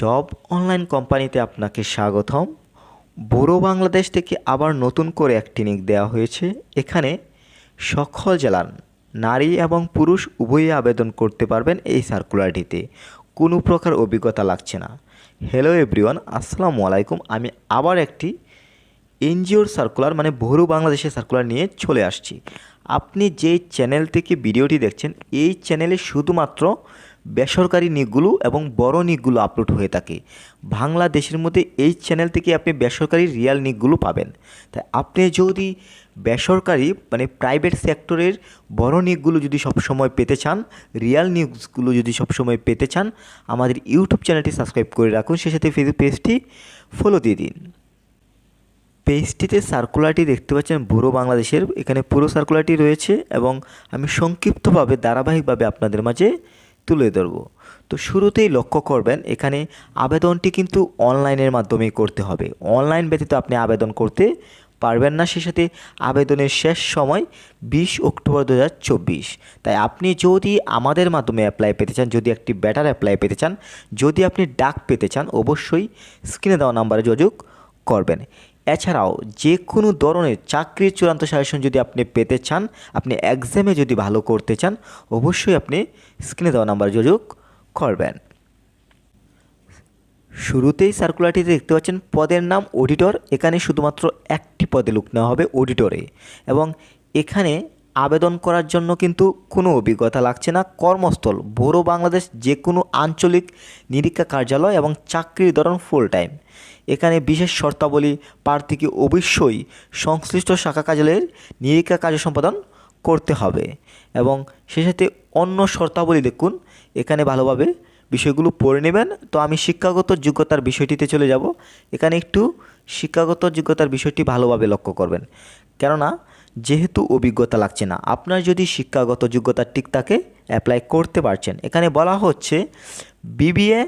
Job online কোম্পানিতে আপনাকে স্বাগতম। বড়ো বাংলাদেশ থেকে আবার নতুন করে একটি নিক দেওয়া হয়েছে। এখানে সকল জেলার নারী এবং পুরুষ উভয়ই আবেদন করতে পারবেন এই সার্কুলারটিতে কোনো প্রকার অভিজ্ঞতা লাগছে না। হ্যালো এভরিওয়ান আসসালামু আলাইকুম। আমি আবার একটি এনজিওর সার্কুলার মানে বড়ো বাংলাদেশের সার্কুলার নিয়ে চলে আসছি। আপনি যে চ্যানেল থেকে ভিডিওটি দেখছেন, এই চ্যানেলে শুধুমাত্র বেসরকারি নিকগুলো এবং বড় নিকগুলো আপলোড হয়ে থাকে। বাংলাদেশের মধ্যে এই চ্যানেল থেকে আপনি বেসরকারি রিয়াল নিকগুলো পাবেন। তাই আপনি যদি বেসরকারি মানে প্রাইভেট সেক্টরের বড় নিকগুলো যদি সবসময় পেতে চান রিয়াল নিউজগুলো যদি সবসময় পেতে চান, আমাদের ইউটিউব চ্যানেলটি সাবস্ক্রাইব করে রাখুন, সেই সাথে ফেসবুক পেজটি ফলো দিয়ে দিন। পেজটিতে সার্কুলারটি দেখতে পাচ্ছেন বুড়ো বাংলাদেশের। এখানে পুরো সার্কুলারটি রয়েছে এবং আমি সংক্ষিপ্তভাবে, ধারাবাহিকভাবে আপনাদের মাঝে তুলে ধরব। তো শুরুতেই লক্ষ্য করবেন, এখানে আবেদনটি কিন্তু অনলাইনের মাধ্যমেই করতে হবে। অনলাইন ব্যতীত আপনি আবেদন করতে পারবেন না। সে সাথে আবেদনের শেষ সময় বিশ অক্টোবর দু হাজার চব্বিশ। তাই আপনি যদি আমাদের মাধ্যমে অ্যাপ্লাই পেতে চান, যদি একটি ব্যাটার অ্যাপ্লাই পেতে চান, যদি আপনি ডাক পেতে চান, অবশ্যই স্ক্রিনে দেওয়া নাম্বারে যোগাযোগ করবেন। এছাড়াও যে কোনো ধরনের চাকরির চূড়ান্ত সাজেশন যদি আপনি পেতে চান, আপনি এক্সামে যদি ভালো করতে চান, অবশ্যই আপনি স্ক্রিনে দেওয়া নাম্বার যোগাযোগ করবেন। শুরুতেই সার্কুলারটিতে দেখতে পাচ্ছেন পদের নাম অডিটর এখানে শুধুমাত্র একটি পদে লুক নেওয়া হবে অডিটরে এবং এখানে আবেদন করার জন্য কিন্তু কোনো অভিজ্ঞতা লাগছে না। কর্মস্থল বড়ো বাংলাদেশ যে কোনো আঞ্চলিক নিরীক্ষা কার্যালয় এবং চাকরির ধরন ফুল টাইম এখানে বিশেষ শর্তাবলী প্রার্থীকে অবশ্যই সংশ্লিষ্ট শাখা কার্যালয়ের নিরীক্ষা কার্য সম্পাদন করতে হবে এবং সে সাথে অন্য শর্তাবলী দেখুন, এখানে ভালোভাবে বিষয়গুলো পড়ে নেবেন। তো আমি শিক্ষাগত যোগ্যতার বিষয়টিতে চলে যাব। এখানে একটু শিক্ষাগত যোগ্যতার বিষয়টি ভালোভাবে লক্ষ্য করবেন। কেননা যেহেতু অভিজ্ঞতা লাগছে না, আপনার যদি শিক্ষাগত যোগ্যতা ঠিক থাকে অ্যাপ্লাই করতে পারছেন। এখানে বলা হচ্ছে বিবিএ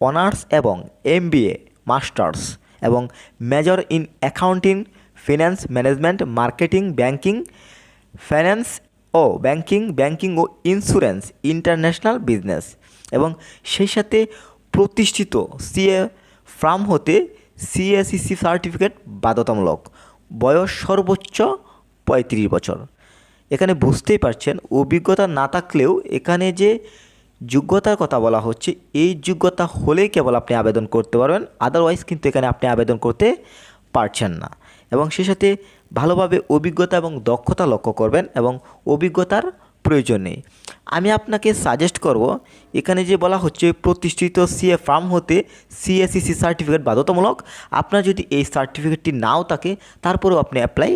অনার্স এবং এমবিএ মাস্টার্স এবং major in accounting finance management marketing banking finance O banking banking ও ইন্স্যুরেন্স ইন্টারন্যাশনাল বিজনেস এবং সেই সাথে প্রতিষ্ঠিত সিএ ফার্ম হতে সিএসিসি সার্টিফিকেট বাধ্যতামূলক। বয়স সর্বোচ্চ পঁয়ত্রিশ বছর। এখানে বুঝতেই পারছেন, অভিজ্ঞতা না থাকলেও এখানে যে যোগ্যতার কথা বলা হচ্ছে, এই যোগ্যতা হলেই কেবল আপনি আবেদন করতে পারবেন আদারওয়াইজ কিন্তু এখানে আপনি আবেদন করতে পারছেন না। এবং সে সাথে ভালোভাবে অভিজ্ঞতা এবং দক্ষতা লক্ষ্য করবেন এবং অভিজ্ঞতার প্রয়োজন নেই। আমি আপনাকে সাজেস্ট করব, এখানে যে বলা হচ্ছে, প্রতিষ্ঠিত সিএ ফার্ম হতে সিএসিসি সার্টিফিকেট বাধ্যতামূলক। আপনার যদি এই সার্টিফিকেটটি নাও থাকে, তারপরেও আপনি অ্যাপ্লাই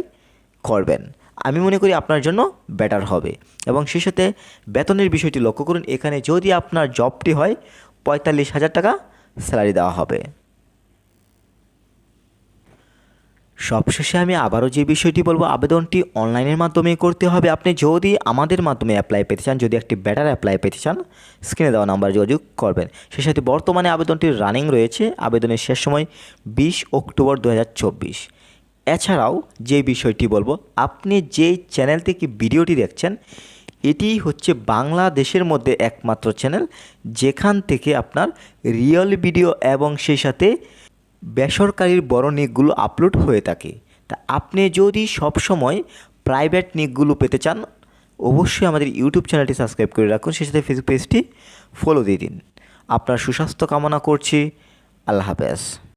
করবেন। আমি মনে করি আপনার জন্য বেটার হবে। এবং সেই সাথে বেতনের বিষয়টি লক্ষ্য করুন, এখানে যদি আপনার জবটি হয়, পঁয়তাল্লিশ হাজার টাকা স্যালারি দেওয়া হবে। সবশেষে আমি আবারও যে বিষয়টি বলব, আবেদনটি অনলাইনের মাধ্যমে করতে হবে। আপনি যদি আমাদের মাধ্যমে অ্যাপ্লাই পেতে চান, যদি একটি বেটার অ্যাপ্লাই পেতে চান স্ক্রিনে দেওয়া নাম্বার যোগাযোগ করবেন। সেই সাথে বর্তমানে আবেদনটি রানিং রয়েছে। আবেদনের শেষ সময় বিশ অক্টোবর দু হাজার চব্বিশ। এছাড়াও যে বিষয়টি বলব, আপনি যে চ্যানেল থেকে ভিডিওটি দেখছেন, এটি হচ্ছে বাংলাদেশের মধ্যে একমাত্র চ্যানেল যেখান থেকে আপনার রিয়েল ভিডিও এবং সেই সাথে বেসরকারির বড় নিকগুলো আপলোড হয়ে থাকে। তা আপনি যদি সব সময় প্রাইভেট নিকগুলো পেতে চান, অবশ্যই আমাদের ইউটিউব চ্যানেলটি সাবস্ক্রাইব করে রাখুন, সেই সাথে ফেসবুক পেজটি ফলো দিয়ে দিন। আপনার সুস্বাস্থ্য কামনা করছি। আল্লাহ হাফেজ।